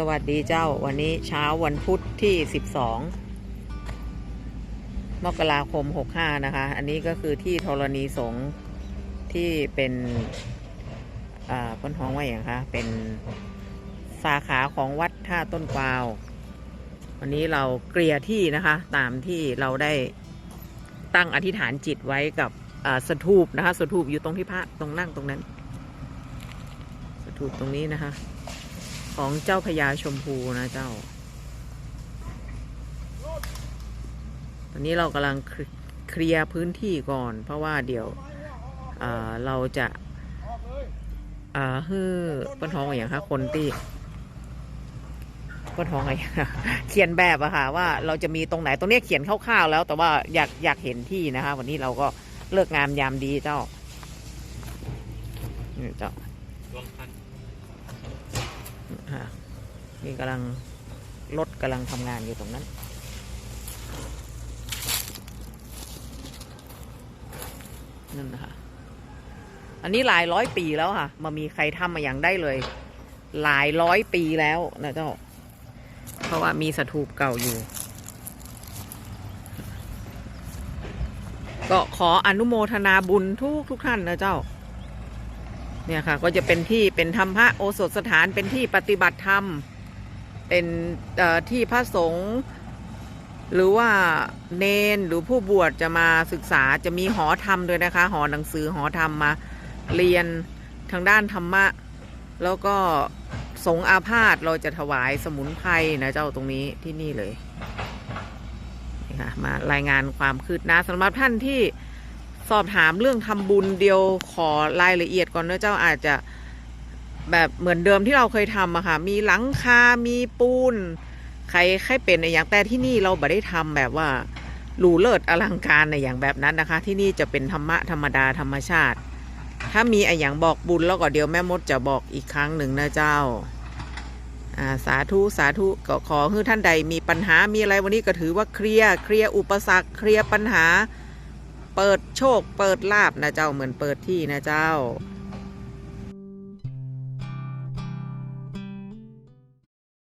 สวัสดีเจ้าวันนี้เช้าวันพุธที่ 12 มกราคม 65 นะคะ อันนี้ก็คือที่ธรณีสงฆ์ที่เป็นอ่าพ้นท้องว่าอย่างคะเป็นสาขาของวัดท่าต้นกวาว วันนี้เราเกลี่ยที่นะคะ ตามที่เราได้ตั้งอธิษฐานจิตไว้กับอ่าสถูปนะคะสถูปอยู่ตรงที่พระตรงนั่งตรงนั้น สถูปตรงนี้นะคะ ของเจ้าพญาชมพูนะเจ้า ตอนนี้เรากำลังเคลียร์พื้นที่ก่อน เพราะว่าเดี๋ยวเเราจะอ่าฮือป้นท้องอะไรอย่างคะคนที่ป้นท้องอะไรเขียนแบบอะค่ะว่าเราจะมีตรงไหนตรงนี้เขียนคร่าวๆแล้ว แต่ว่าอยากอยากเห็นที่นะคะ วันนี้เราก็เลิกงามยามดีเจ้านี่เจ้า นี่กำลังรถกำลังทำงานอยู่ตรงนั้น นั่นนะคะอันนี้หลายร้อยปีแล้วค่ะ มามีใครทำมาอย่างได้เลย หลายร้อยปีแล้วนะเจ้า เพราะว่ามีสถูปเก่าอยู่ ก็ขออนุโมทนาบุญทุกทุกท่านนะเจ้า เนี่ยค่ะก็จะเป็นที่เป็นธรรมพระโอสถสถานเป็นที่ปฏิบัติธรรม เป็นที่พระสงฆ์หรือว่าเนนหรือผู้บวชจะมาศึกษาจะมีหอธรรมด้วยนะคะ หอหนังสือหอธรรมมาเรียนทางด้านธรรมะ แล้วก็สงอาพาธเราจะถวายสมุนไพรนะเจ้าตรงนี้ที่นี่เลยนี่ค่ะมารายงานความคืบหน้าสำหรับท่านที่ สอบถามเรื่องทำบุญเดียวขอรายละเอียดก่อนเนะเจ้าอาจจะแบบเหมือนเดิมที่เราเคยทำอะค่ะ มีหลังคา มีปูน ใครใครเป็นอะไรอย่างแต่ที่นี่เราไม่ได้ทำแบบว่าหรูเลิศอลังการในอย่างแบบนั้นนะคะ ที่นี่จะเป็นธรรมะธรรมดาธรรมชาติ ถ้ามีอะไรอย่างบอกบุญแล้วก็เดี๋ยวแม่มดจะบอกอีกครั้งหนึ่งนะเจ้าาสาธุสาธุก็ขอให้ท่านใดมีปัญหามีอะไรวันนี้ก็ถือว่าเคลียร์เคลียร์อุปสรรคเคลียร์ปัญหา เปิดโชคเปิดลาบนะเจ้าเหมือนเปิดที่นะเจ้า